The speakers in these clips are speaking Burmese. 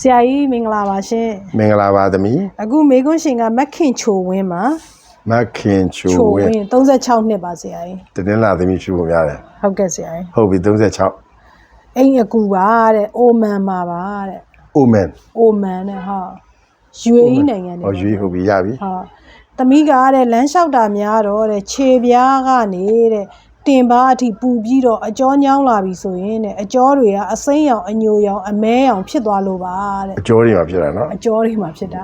ဆရာကြီးမင်္ဂလာပါရှင်မင်္ဂလာပါသမီးအခုမေကွန်းရှင်ကမက်ခင်ချိုဝင်းပါမခင်ချိုချိုဝဝင်းင်း36နှစ်ပါဆရာကြီးတတင်းလာသမီးဖြူပုံရတယ်ဟုတ်ကဲ့ဆရာကြီးဟုတ်ပြီ36အိမ်အကူပါတဲ့အိုမန်ပါပါတဲ့အိုမန်အိုမန်တဲ့ဟာ UAE နိုင်ငံနဲ့ဟောရွေးဟုတ်ပြီရပြီဟာသမီးကတဲ့လမ်းလျှောက်တာများတော့တဲ့ခြေပြားကနေတဲ့ တင်ပါအထိပူပြီးတော့အကြောညောင်းလာပြီဆိုရင်တဲ့အကြောတွေကအစိမ့်ရောင်အညိုရောင်အမဲရောင်ဖြစ်သွားလို့ပါတဲ့အကျော်တွေမှာဖြစ်တာနော်အကြောတွေမှာဖြစ်တာ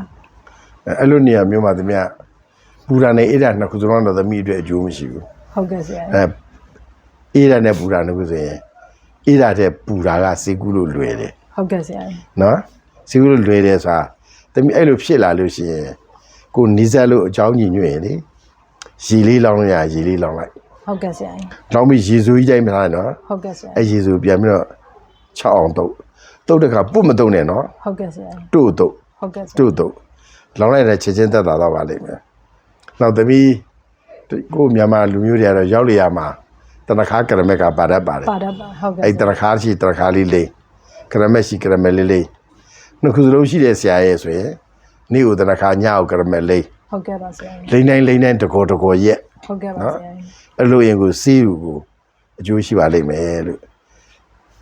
အဲအဲ့လိုနေရာမျိုးမှာသမီးကပူရာနဲ့အေးရာနှစ်ခုစလုံးတော့သမီးအတွက်အကျိုးမရှိဘူးဟုတ်ကဲ့ဆရာကြီးအဲအေးရာနဲ့ပူရာနှစ်ခုဆိုရင်အေးရာတဲ့ပူရာကစေကူးလို့လွယ်တယ်ဟုတ်ကဲ့ဆရာကြီးနော်စေကူးလို့လွယ်တယ်ဆိုတာသမီးအဲ့လိုဖြစ်လာလို့ရှိရင်ကိုနီးစပ်လို့အကြောင်းညီညွတ်ရင်လေရေလေးလောင်းလို့ရရေလေးလောင်းလိုက် ဟုတ်ကဲ့ဆရာကြီးလောင်းပြီးရေစိုးကြီးတိုင်းမထားနဲ့နော်ဟုတ်ကဲ့ဆရာအဲ့ရေဆိုပြန်ပြီးတော့6အောင်တုတ်တုတ်တဲ့ခါပုတ်မတုတ်နဲ့နော်ဟုတ်ကဲ့ဆရာကြီးတို့တုတ်ဟုတ်ကဲ့ဆရာတို့တုတ်လောင်းလိုက်တဲ့ချက်ချင်းသက်သာတော့ပါလိမ့်မယ်နောက်သမီးကိုမြန်မာလူမျိုးတွေကတော့ရောက်လေရမှာတနခါကရမက်ကပါတတ်ပါတယ်ပါတတ်ပါဟုတ်ကဲ့အဲ့တနခါရှိတနခါလေးလေးကရမက်ရှိကရမက်လေးလေးနှစ်ခုစလုံးရှိတဲ့ဆရာရဲ့ဆိုရင်နေ့ကိုတနခါညကိုကရမက်လေးဟုတ်ကဲ့ပါဆရာကြီးလိမ့်တိုင်းလိမ့်တိုင်းတကောတကောရက်ဟုတ်ကဲ့ပါဆရာကြီး အဲ့လိုရင်ကိုစီးယူကိုအကျိုးရှိပါလိမ့်မယ်လို့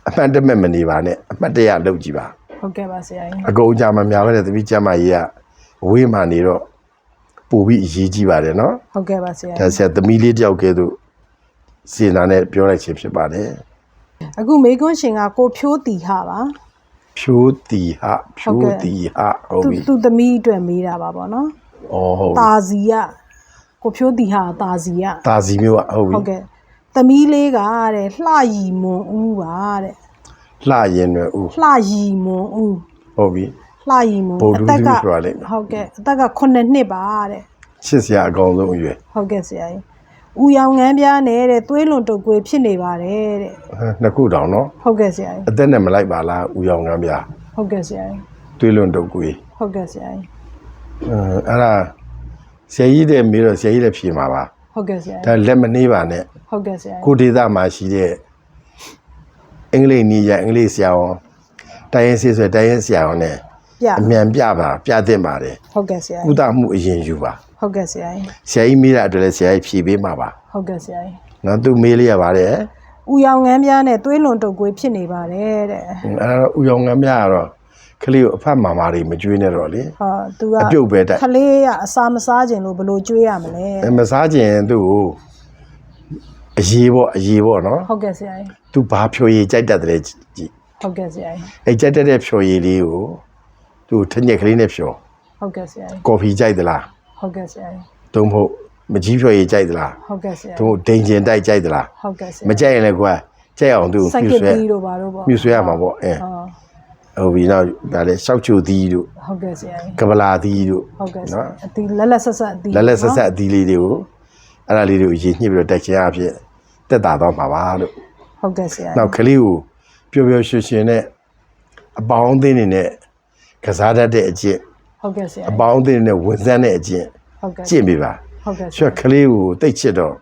အမှန်တမဲ့မနေပါနဲ့အမှတ်တရလုပ်ကြည့်ပါဟုတ်ကဲ့ပါဆရာကြီးအကုန်ကြမှာများပဲတဲ့တပည့်ကျမ်းမာရေးကအဝေးမှနေတော့ပို့ပြီးအရေးကြီးပါတယ်နော်ဟုတ်ကဲ့ပါဆရာဒါဆရာသမီးလေးတယောက်ကဲသို့စေနာနဲ့ပြောလိုက်ခြင်းဖြစ်ပါတယ်အခုမေကွန်းရှင်ကကိုဖြိုးတီဟာပါဖြိုးတီဟဖြိုးတီဟဟုတ်သူပြီသူသမီးအတွက်မေးတာပါဗောနော်ဩဟုတ်ပြီตาစီက ကိုဖြိုးတီဟာตาစီကတာစီမျိုးကဟုတ်ပြီဟုတ်ကဲ့သမီးလေးကတဲ့လှရီမွန်ဦးပါတဲ့လှရင်တွေဦးလှရီမွန်ဦးဟုတ်ပြီလှရီမွန်ဗိုလ်တူးတူးပြောရလိမ့်မယ်ဟုတ်ကဲ့အသက်က9နှစ်ပါတဲ့ချစ်စရာအကောင်ဆုံးအရွယ်ဟုတ်ကဲ့ဆရာကြီးဦးရောင်ငန်းပြားနဲ့တဲ့သွေးလွန်တုပ်ကွေးဖြစ်နေပါတယ်တဲ့ဟမ်နှစ်ခုတောင်နော်ဟုတ်ကဲ့ဆရာကြီးအသက်နဲ့မလိုက်ပါလားဦးရောင်ကမ်းပြဟုတ်ကဲ့ဆရာကြီးတွေးလွန်တုတ်ကွေးဟုတ်ကဲ့ဆရာကြီးအဲအဲ့ဒါ ဆရာကြီးတဲ့မေးတော့ဆရာကြီးလည်းဖြေမှာပါဟုတ်ကဲ့ဆရာဒါကြီးလက်မနှေးပါနဲ့ဟုတ်ကဲ့ဆရာကြီးကိုဒေသမှာရှိတဲ့အင်္ဂလိပ်နည်းရအင်္ဂလိပ်ဆရာဝန်တိုင်းရင်ဆေးဆွဲတိုင်းရင်ဆရာဝန်နဲ့ပြအမြန်ပြပါပြသင့်ပါတယ်ဟုတ်ကဲ့ဆရာကုကြီးသမှုအရင်ယူပါဟုတ်ကဲ့ဆရာကြီးဆရာကြီးမေးတာအတွက်လည်းဆရာကြီးဖြေပေးမှာပါဟုတ်ကဲ့ဆရာကြီးနော်သူမေးလိုက်ရပါတယ်ဦးရောင်ငန်းပြားနဲ့သွေးလွန်တုပ်ကွေးဖြစ်နေပါတယ်တဲ့အဲ့ဒါဥယောင်ငမ်းများကတော့ ကလေးကိုအဖတ်မာမာတွေမကြွေးနဲ့တော့လေဟာသူကအပြုတ်ပဲတိုက်ခလေးကအစာမစားခြင်းလို့ဘယ်လိုကြွေးရမလဲအဲမစားခြင်းသူ့ကိုအရေးပေါ့အရေးပေါ့နော်ဟုတ်ကဲ့ဆရာကြီးသူဘာဖြိုရည်ကြိုက်တတ်တယ်ကြည့်ဟုတ်ကဲ့ဆရာကြီးအဲကြိုက်တတ်တဲ့ဖြိုရည်လေးကိုသူထညက်ကလေးနဲ့ဖြိုဟုတ်ကဲ့ဆရာကြီးကော်ဖီကြိုက်သလားဟုတ်ကဲ့ဆရာကြီးတုံးဖို့မကြီးဖြိုရည်ကြိုက်သလားဟုတ်ကဲ့ဆရာတုံးဖို့ဒိန်ကျင်တိုက်ကြိုက်သလားဟုတ်ကဲ့ဆရာမကြိုက်ရင်လည်းကွာကြိုက်အောင်သူစိုက်မြှကဆွဲတီတို့ပါတော့ပေါ့မြှဆွဲရမှာပေါ့အဲဟာ ဟုတ်ပြီနောက်ဒါလည်းရှောက်ချိုသီးတို့ဟုတ်ကဲ့ဆရာကြီးကပလာသီးတို့ဟုတ်ကဲ့ဆရာနော်အတီလက်လက်ဆက်ဆက်အတီလက်လက်ဆက်ဆက်အသီးလေးတွေကိုအဲ့ဒါလေးတွေကိုရေညှစ်ပြီးတော့တိုက်ချင်အဖြစ်တက်တာတော့မှာပါလို့ဟုတ်ကဲ့ဆရာနောက်ကလေးကိုပျော်ပျော်ရွှင်ရွှင်နဲ့အပေါင်းအသင်းတွေနဲ့ကစားတတ်တဲ့အကျင့်ဟုတ်ကဲ့ဆရာအပေါင်းအသင်းတွေနဲ့ဝင်စမ်းတဲ့အကျင့်ဟုတ်ကဲ့ကျင့်ပြပါဟုတ်ကဲ့ဆဆွရာဲကလေးကိုတိတ်ချစ်တော့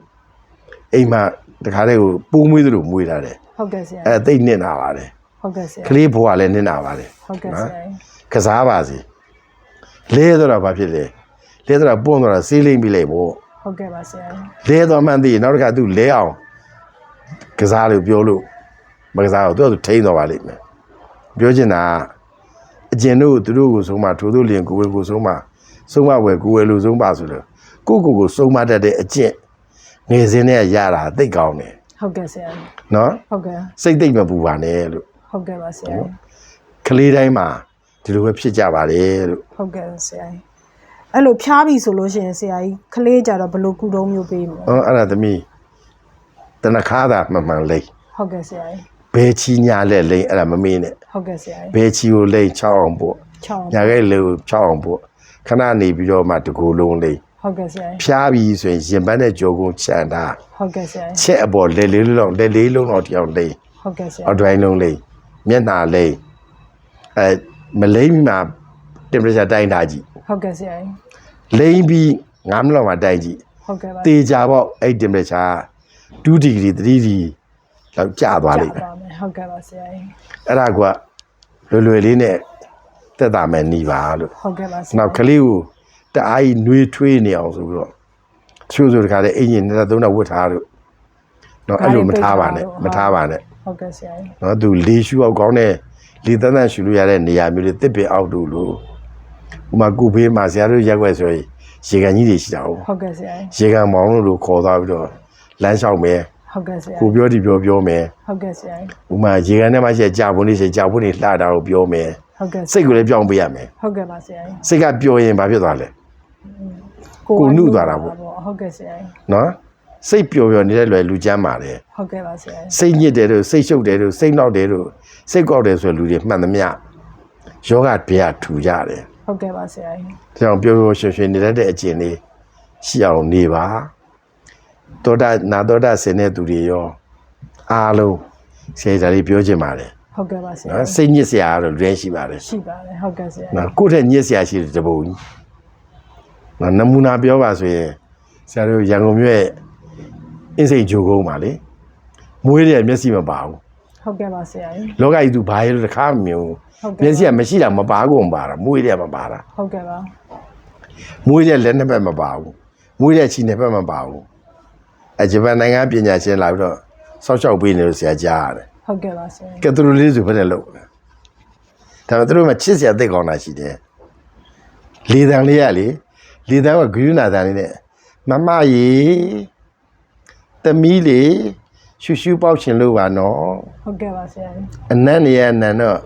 အိမ်မှာတခါတည်းကိုပိုးမွေးသလိုမွေးတာတယ်ဟုတ်ကဲ့ဆရာအဲတိတ်နစ်နာပါတယ် ဟုတ်ကဲ့ဆရာကလေးဘဝလည်းနစ်နာပါတယ်ဟုတ်ကဲ့ဆရာကစားပါစေလဲတော့ဘာဖြစ်လဲလဲတော့ပွန်းတော့ဆေးလိမ့်ပြီးလိုက်ပေါ့ဟုတ်ကဲ့ပါဆရာလဲတော့မှန်းသိရင်နောက်တစ်ခါသူလဲအောင်ကစားလို့ပြောလို့မကစားတော့သူကသူထိန်းတော့ပါလိမ့်မယ်ပြောချင်တာကအကျင်တို့သူတို့ကိုဆုံးမထိုးတို့လျင်ကိုယ်ဝဲကိုဆုံးမဆုံးမဝဲကိုယ်ဝဲလို့ဆုံးပါဆိုလို့ကိုယ့်ကိုယ်ကိုဆုံးမတတ်တဲ့အကျင့်ငယ်စဉ်နဲ့ရတာသိတ်ကောင်းတယ်ဟုတ်ကဲ့ဆရာနော်ဟုတ်ကဲ့စိတ်သိမ့်မပူပါနဲ့လို့ ဟုတ်ကဲ့ပါဆရာကလေးတိုင်းမှာဒီလိုပဲဖြစ်ကြပါတယ်လို့ဟုတ်ကဲ့ဆရာအဲ့လိုဖျားပြီဆိုလို့ရှိရင်ဆရာကြီးခလေးကြတော့ဘယ်လိုကုတုံးမျိုးပေးမလဲဟောအဲ့ဒါသမီးတနခါသာမှန်မှန်လိမ့်ဟုတ်ကဲ့ဆရာဘဲချီညာလဲလိမ့်အဲ့ဒါမမေးနဲ့ဟုတ်ကဲ့ဆရာဘဲချီကိုလိမ့်6အောင်ပို့ချောင်းညာခဲ့လေကို6အောင်ပို့ခဏနေပြီးတော့မှတကူလုံးလိမ့်ဟုတ်ကဲ့ဆရာဖျားပြီးဆိုရင်ရင်ပန်းနဲ့ကြောကုန်းချန်တာဟုတ်ကဲ့ဆရာချက်အပေါ်လေလေးလုံးလေလေးလုံးတော့တယောက်လိမ့်ဟုတ်ကဲ့ဆရာအောက်ဒိုင်းလုံးလိမ့် မျက်နှာလိမ့်အဲမလိမ့်မှာ temperature တိုင်းတာကြည့်ဟုတ်ကဲ့ဆရာလိမ့်ပြီး9မိနစ်မှတိုင်းကြည့်ဟုတ်ကဲ့ပါတေချာပေါ့အဲ့ temperature 2 degree 3 degree လောက်ကျသွားလိမ့်မယ်ပါမယ်ဟုတ်ကဲ့ပါဆရာအဲ့ဒါကလွယ်လွယ်လေးနဲ့တက်တာမဲ့နီးပါလို့ဟုတ်ကဲ့ပါဆရာနောက်ကလေးကိုတအားကြီးနှွေးထွေးနေအောင်ဆိုပြီးတော့တချို့ဆိုတခါလေအင်ဂျင်နဲ့သုံးတော့ဝတ်ထားလို့နော်အဲ့လိုမထားပါနဲ့မထားပါနဲ့ ဟုတ်ကဲ့ဆရာကြီးနော်သူလေးရှူအောင်ကောင်းတဲ့လေတန်းတန်းရှူလို့ရတဲ့နေရာမျိုးတွေတစ်ပင်အောက်တို့လို့ဥမာကုဘေးမှာဆရာတို့ရက်ွက်ဆိုရင်ရေကန်ကြီးတွေရှိတာဟုတ်ဟုတ်ကဲ့ဆရာကြီးရေကန်မောင်းလို့လို့ခေါ်သွားပြီးတော့လမ်းလျှောက်မယ်ဟုတ်ကဲ့ဆရာကိုပြောဒီပြောပြောမယ်ဟုတ်ကဲ့ဆရာကြီးဥမာရေကန်ထဲမှာရှိတဲ့ကြာပွန်းလေးရှိကြာပွန်းလေးလှတာကိုပြောမယ်ဟုတ်ကဲ့စိတ်ကိုလည်းပြောင်းပေးရမယ်ဟုတ်ကဲ့ပါဆရာကြီးစိတ်ကပျော်ရင်ဘာဖြစ်သွားလဲကိုနုသွားတာပေါ့ဟုတ်ကဲ့ဆရာကြီးနော် စိတ်ပျော်ပျော်နေတဲ့လွယ်လူချမ်းပါတယ်ဟုတ်ကဲ့ပါဆရာကြီးစိတ်ညစ်တယ်တို့စိတ်ရှုပ်တယ်တို့စိတ်နှောက်တယ်တို့စိတ်ကောက်တယ်ဆိုတဲ့လူတွေမှန်သမျှယောဂဗျာထူကြတယ်ဟုတ်ကဲ့ပါဆရာကြီးဒါကြောင့်ပျော်ပျော်ရွှင်ရွှင်နေတတ်တဲ့အကျင့်လေးရှိအောင်နေပါသောတာနာသောတာဆင်တဲ့သူတွေရောအားလုံးဆရာကြီးဒါလေးပြောချင်ပါတယ်ဟုတ်ကဲ့ပါဆရာနော်ကြီးစိတ်ညစ်စရာကတော့လူတိုင်းရှိပါတယ်ရှိပါတယ်ဟုတ်ကဲ့ဆရာကြီးနော်ကိုယ့်ထက်ညစ်စရာရှိတယ်တပုံကြီးနော်နမူနာပြောပါဆိုရင်ဆရာတို့ရန်ကုန်မြို့ရဲ့ အင်းစိန်ဂျိုကုန်းပါလေမွေးတဲ့မျက်စိမပါဘူးဟုတ်ကဲ့ပါဆရာကြီးလောကကြီးသူဘာရဲလို့တစ်ခါမမြင်ဘူးဟုတ်မျကဲ့က်စိကမရှိတာမပါကုန်ပါတာမွေးတဲ့မပါတာဟုတ်ကဲ့ပါမွေးတဲ့လက်နှစ်ဘက်မပါဘူးမွေးတဲ့ခြေနှစ်ဘက်မပါဘူးအဲဂျပန်နိုင်ငံပညာရှင်လာပြီးတော့စောက်ရှောက်ပေးနေလို့ဆရာကြားရတယ်ဟုတ်ကဲ့ပါဆရာကြီးကက်သလိုလေးဆိုဘယ်နဲ့လို့ဒါပေမဲ့သူတို့မှချစ်စရာသိကောင်းတာရှိတယ်လေတံလေးရလေလေတံကဂရုဏာတံလေးနဲ့မမရေ သမီးလေရှူရှူပေါက်ရှင်လို့ပါနော်ဟုတ်ကဲ့ပါဆရာကြီးအနတ်နေရအနန်တော့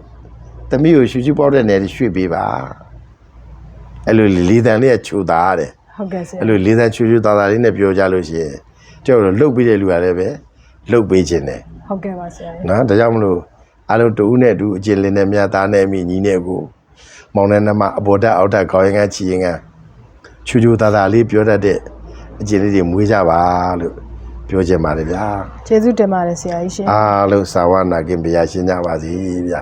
သမီးကိုရှူရှူပေါက်တဲ့နေရာကြီးရွှေ့ပေးပါအဲ့လိုလေတံလေးကခြူတာတဲ့ဟုတ်ကဲ့ဆရာအဲ့လိုလေတံချူချူတာတာလေးနဲ့ပြောကြလို့ရှိရင်ကျောက်တော့လှုပ်ပေးတဲ့လူကလည်းပဲလှုပ်ပေးခြင်းတယ်ဟုတ်ကဲ့ပါဆရာကြီးနော်ဒါကြောင့်မလို့အားလုံးတူဦးနဲ့တူအကျဉ်လင်းနဲ့မြတ်သားနဲ့အမိညီနဲ့ကိုမောင်နဲ့နှမအဘော်တက်အောက်တက်ခေါင်းရင်ကချီရင်ကချူချူတာတာလေးပြောတတ်တဲ့အကျဉ်လေးတွေမွေးကြပါလို့ ပြောချင်ပါတယ်ဗျာကျေးဇူးတင်ပါတယ်ဆရာကြီးရှင်အားလုံးသာဝနာကင်ဗျာရှင်းကြပါစေဗျာ